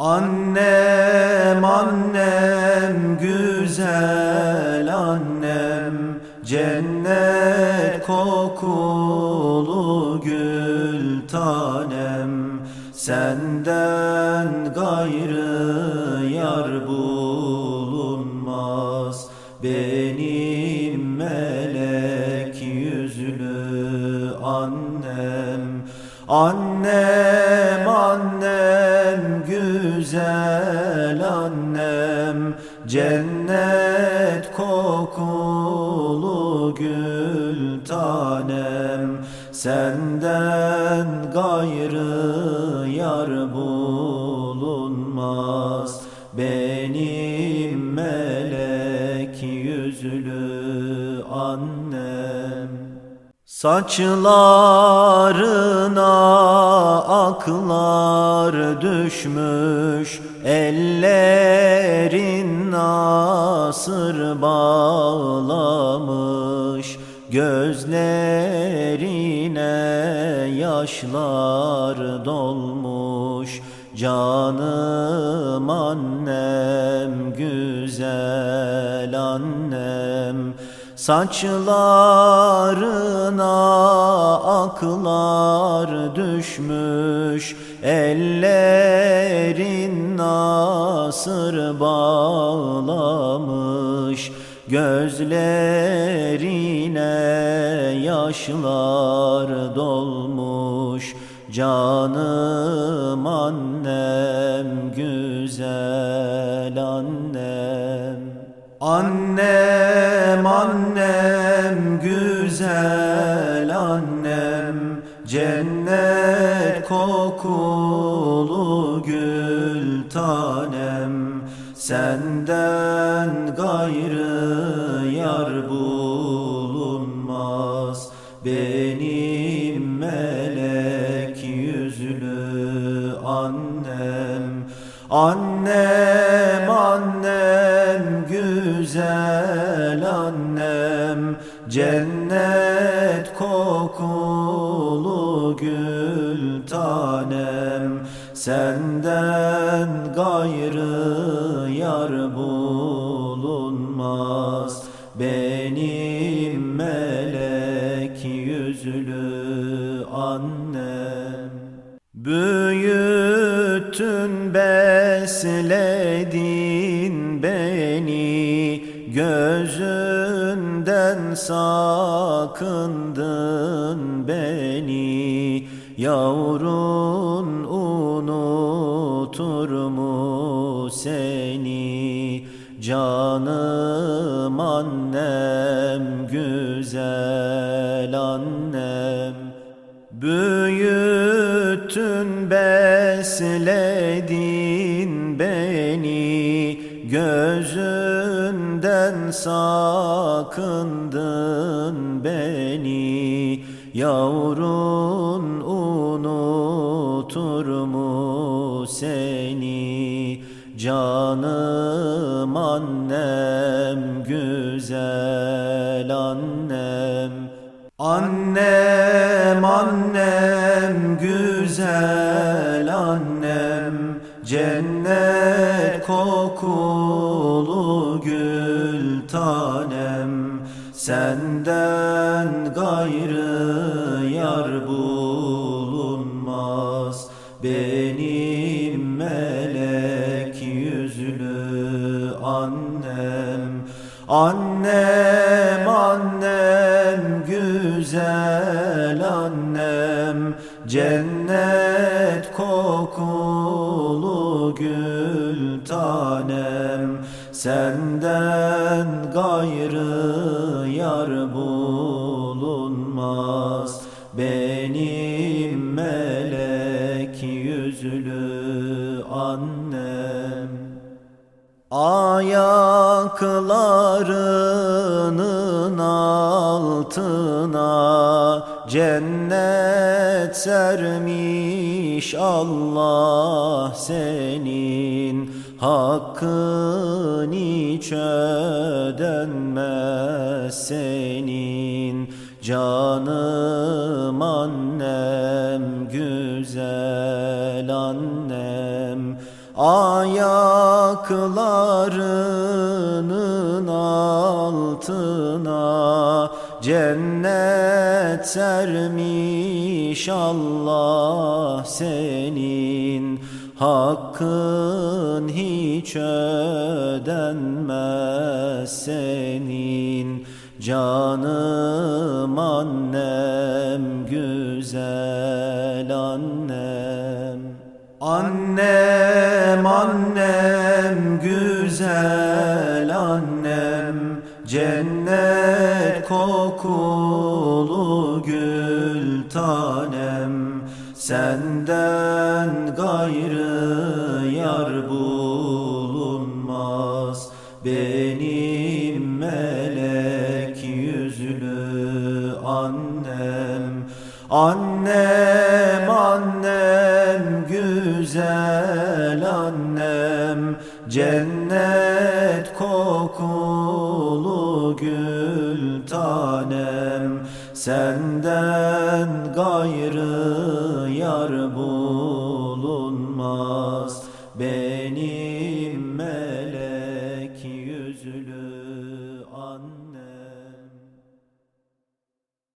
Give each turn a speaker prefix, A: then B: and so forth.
A: Annem annem güzel annem Cennet kokulu gül tanem. Senden gayrı yar bulunmaz Benim melek yüzlü annem. Annem annem güzel annem Cennet kokulu gül tanem. Senden gayrı yar bulunmaz Benim melek yüzlü annem Saçlarına aklar düşmüş Ellerin nasır bağlamış Gözlerine yaşlar dolmuş. Canım annem güzel annem Saçlarına aklar düşmüş Ellerin nasır bağlamış Gözlerine yaşlar dolmuş. Canım annem güzel annem Annem annem güzel annem Cennet kokulu gül tanem. Senden gayrı yar bulunmaz Benim melek yüzlü annem. Annem kokulu gül tanem Senden gayrı yar bulunmaz. Benim melek yüzlü annem. Büyüttün besledin beni Gözünden sakındın beni Yavrun unutur mu seni? Canım annem güzel annem Büyüttün besledin Sakındın beni Yavrun unutur mu seni? Canım annem güzel annem. Annem annem güzel annem. Cennet kokulu annem Annem güzel annem Cennet kokulu gül tanem. Senden gayrı yar bulunmaz Benim altına cennet sermiş Allah senin hakkın hiç ödenmez senin. Canım annem güzel annem Ayaklarının altına cennet sermiş Allah senin. Hakkın hiç ödenmez senin. Canım annem güzel annem. Annem annem güzel annem. Cennet kokulu gül tanem. Senden gayrı yar bulunmaz. Benim melek yüzlü annem. Annem annem güzel annem. Cennet kokulu gül tanem Senden gayrı yar bulunmaz. Benim